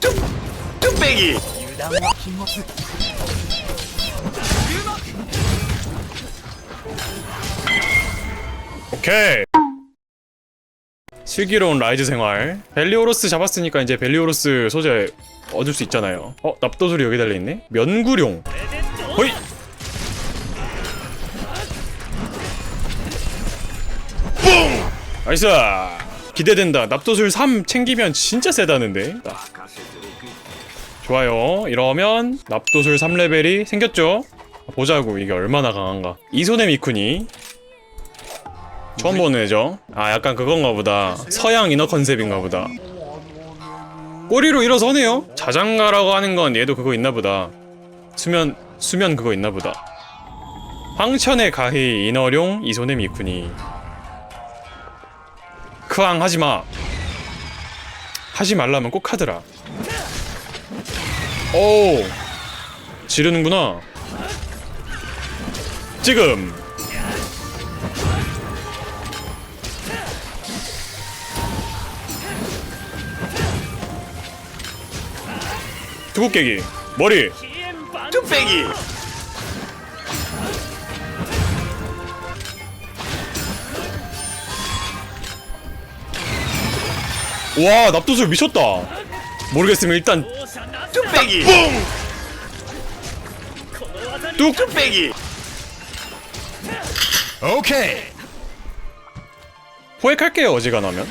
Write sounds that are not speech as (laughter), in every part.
뚝! 뚝배기! 오케이 슬기로운 라이즈 생활 벨리오로스 잡았으니까 이제 벨리오로스 소재 얻을 수 있잖아요 어? 납도술이 여기 달려있네? 면구룡 허이 뿡! 나이스 기대된다. 납도술 3 챙기면 진짜 세다는데. 좋아요. 이러면 납도술 3레벨이 생겼죠? 보자고 이게 얼마나 강한가. 이손의 미쿠니. 처음 보는 애죠? 아 약간 그건가 보다. 서양 인어 컨셉인가 보다. 꼬리로 일어서네요. 자장가라고 하는 건 얘도 그거 있나 보다. 수면 수면 그거 있나 보다. 황천의 가히 인어룡 이손의 미쿠니 크앙 하지마. 하지 말라면 꼭 하더라. 오 지르는구나. 지금. 두곡 깨기. 머리. 뚝배기! 와 납도술 미쳤다 모르겠으면 일단 뚝배기! 뚝 뚝배기! 오케이. 포획할게요 어지간하면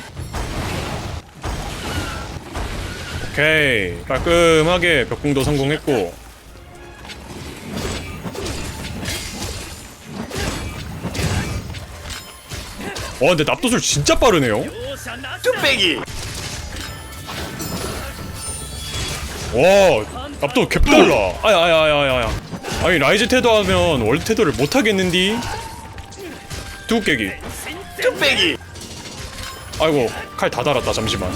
오케이 깔끔하게 벽궁도 성공했고 와 근데 납도술 진짜 빠르네요 뚝배기! 와 납도 개빨라. 아야 아야 아야 아야 아야. 아니 라이즈 테더 하면 월드 테더를 못하겠는디? 두 깨기. 뚝배기! 아이고 칼 다 달았다 잠시만.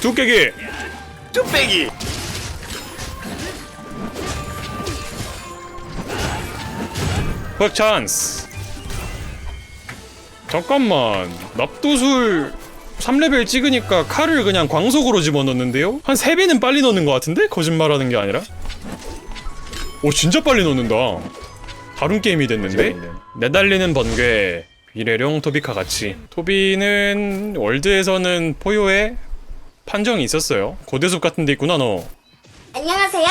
두 깨기. 뚝배기! 흑 찬스. 잠깐만 납도술 3레벨 찍으니까 칼을 그냥 광속으로 집어넣는데요? 한 3배는 빨리 넣는 것 같은데? 거짓말하는 게 아니라? 오 진짜 빨리 넣는다 다른 게임이 됐는데? 내달리는 번개 비례령 토비카 같이 토비는 월드에서는 포효에 판정이 있었어요 고대숲 같은 데 있구나 너 안녕하세요.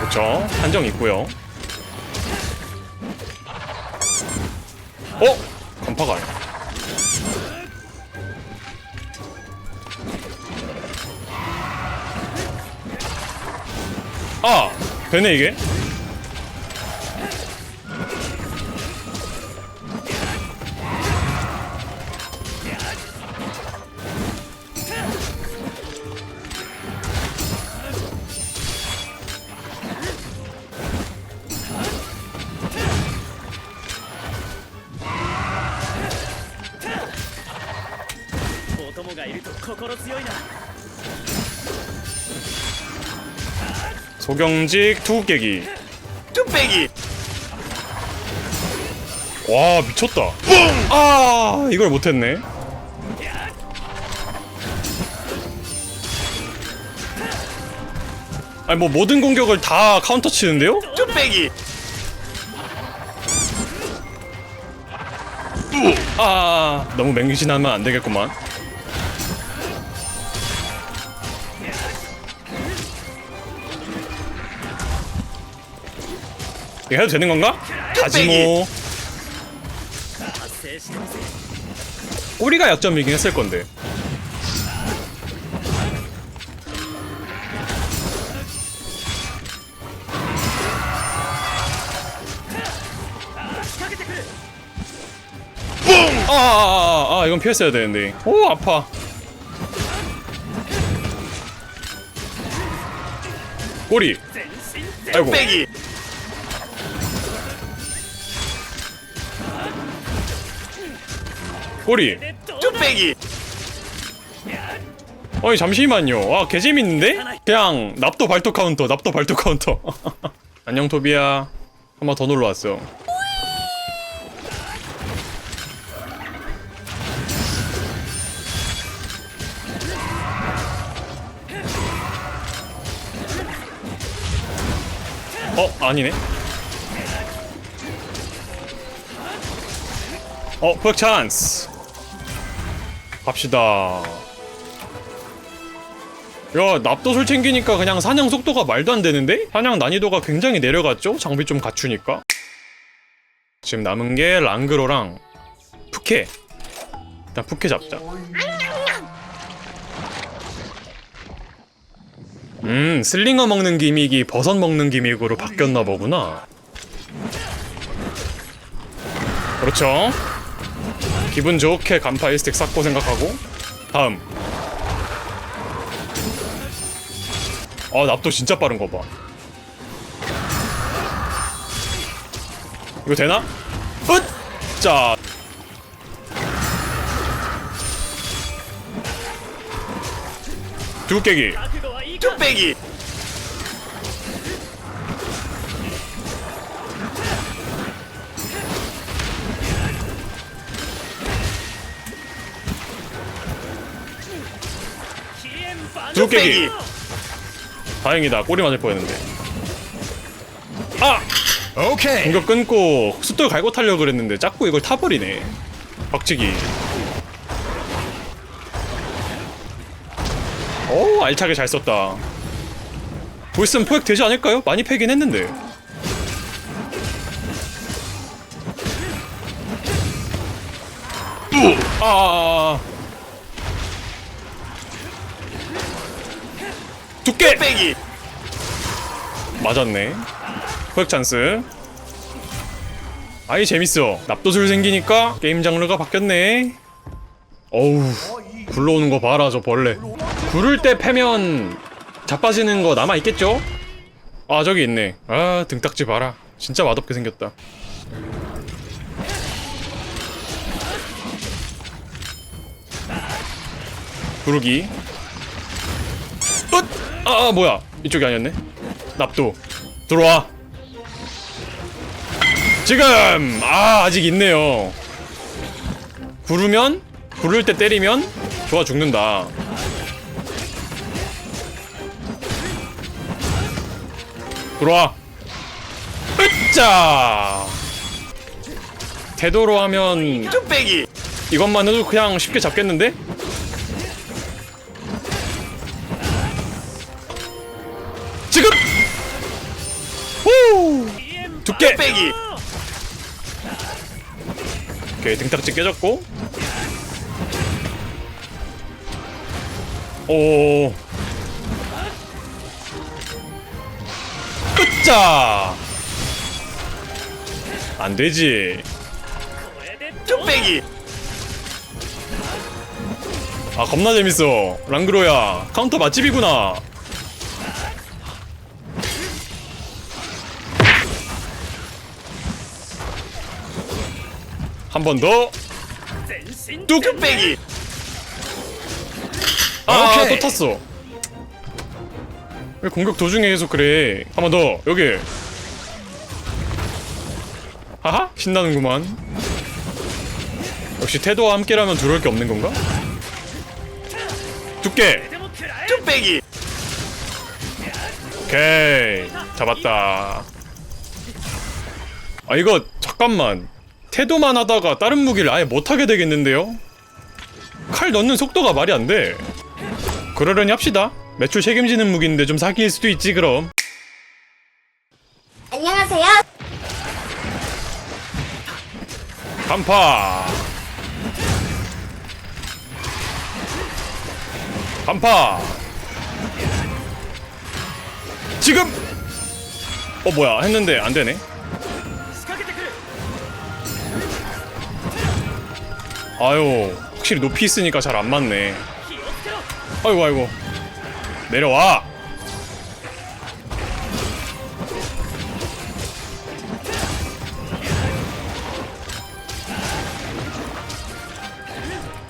그쵸 판정 있고요 어? 간파가 아니야 아! 되네 이게 소경직 투국깨기 뚝배기! 와 미쳤다 아 이걸 못했네 아니 뭐 모든 공격을 다 카운터 치는데요? 뚝배기! 아 너무 맹신하면 안 되겠구만 해도 되는 건가? 가지모 꼬리가 약점이긴 했을 건데 아, 아, 아, 아, 이건 피했어야 되는데. 오, 아파. 꼬리. 아이고. 꼬리. 뚝배기. 어이 잠시만요. 아 개재밌는데? 그냥 납도 발톱 카운터 납도 발톱 카운터. (laughs) 안녕 토비야. 한 번 더 놀러 왔어. 어 아니네. 어, 흑 찬스. 갑시다. 야 납도술 챙기니까 그냥 사냥 속도가 말도 안 되는데? 사냥 난이도가 굉장히 내려갔죠? 장비 좀 갖추니까. 지금 남은 게 랑그로랑 푸케. 일단 푸케 잡자. 음 슬링어 먹는 기믹이 버섯 먹는 기믹으로 바뀌었나 보구나. 그렇죠 기분 좋게 간파 1스택 쌓고 생각하고 다음. 아 납도 진짜 빠른 거봐. 이거 되나? 으! 자. 두께기. 뚝배기 두께기 다행이다 꼬리 맞을 뻔했는데 아! Okay. 공격 끊고 숫돌 갈고 타려고 그랬는데 자꾸 이걸 타버리네 박치기 오 알차게 잘 썼다 보이스는 포획 되지 않을까요? 많이 패긴 했는데 으! 아, 두께! 뚝배기 맞았네. 포획 찬스. 아이 재밌어. 납도술 생기니까 게임 장르가 바뀌었네. 어우, 굴러오는 거 봐라 저 벌레. 구를 때 패면 자빠지는 거 남아 있겠죠? 아 저기 있네. 아 등딱지 봐라. 진짜 맛없게 생겼다. 구르기. 엇! 아, 아 뭐야? 이쪽이 아니었네. 납도 들어와 지금 아 아직 있네요 구르면 구를 때 때리면 좋아 죽는다 들어와 으짜 태도로 하면 뚝배기 이것만 해도 그냥 쉽게 잡겠는데? 두께! 뚝배기. 오케이 등딱지 깨졌고. 오. 끝자. 안되지. 뚝배기. 아 겁나 재밌어. 랑그로야 카운터 맛집이구나 한 번더 뚝! 뚝배기 아, 오케이. 또 탔어. 왜 공격 도중에 계속 그래? 한 번 더, 여기. 하하? 신나는구만. 역시 태도와 함께라면 두려울 게 없는 건가? 두께! 뚝배기 오케이. 잡았다. 아, 이거, 잠깐만. 태도만 하다가 다른 무기를 아예 못하게 되겠는데요? 칼 넣는 속도가 말이 안 돼. 그러려니 합시다. 매출 책임지는 무기인데 좀 사기일 수도 있지, 그럼. 안녕하세요. 간파 간파 지금 어 뭐야 했는데 안 되네 아유 확실히 높이 있으니까 잘 안 맞네. 아이고 아이고. 내려와.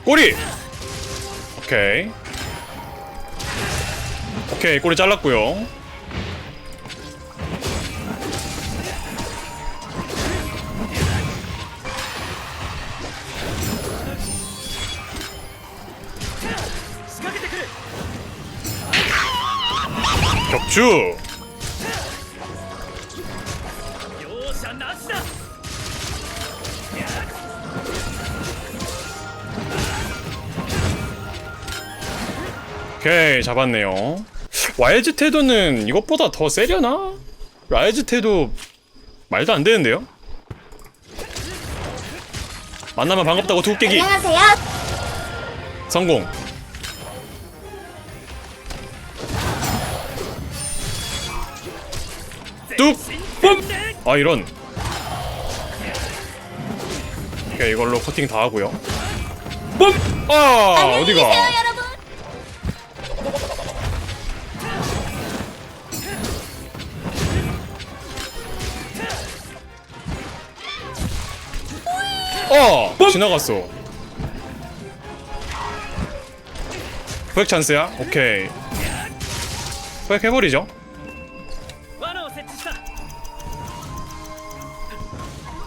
꼬리! 오케이. 오케이 꼬리 잘랐고요 격추. 오케이 잡았네요. 와일즈 테도는 이것보다 더 세려나? 라일즈 테도 말도 안 되는데요? 만나면 반갑다고 두께기. 안녕하세요. 성공. 뚝! 아 이런 오케이 이걸로 커팅 다 하고요 뿜! 아 어디가. 어! 지나갔어 포획 찬스야? 오케이 포획 해버리죠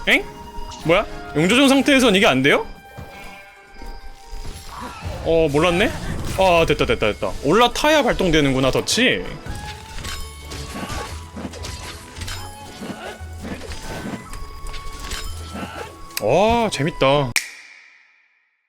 엥? 뭐야? 용조정 상태에선 이게 안 돼요? 어 몰랐네? 아 됐다 됐다 됐다 올라타야 발동되는구나 덫이 와 재밌다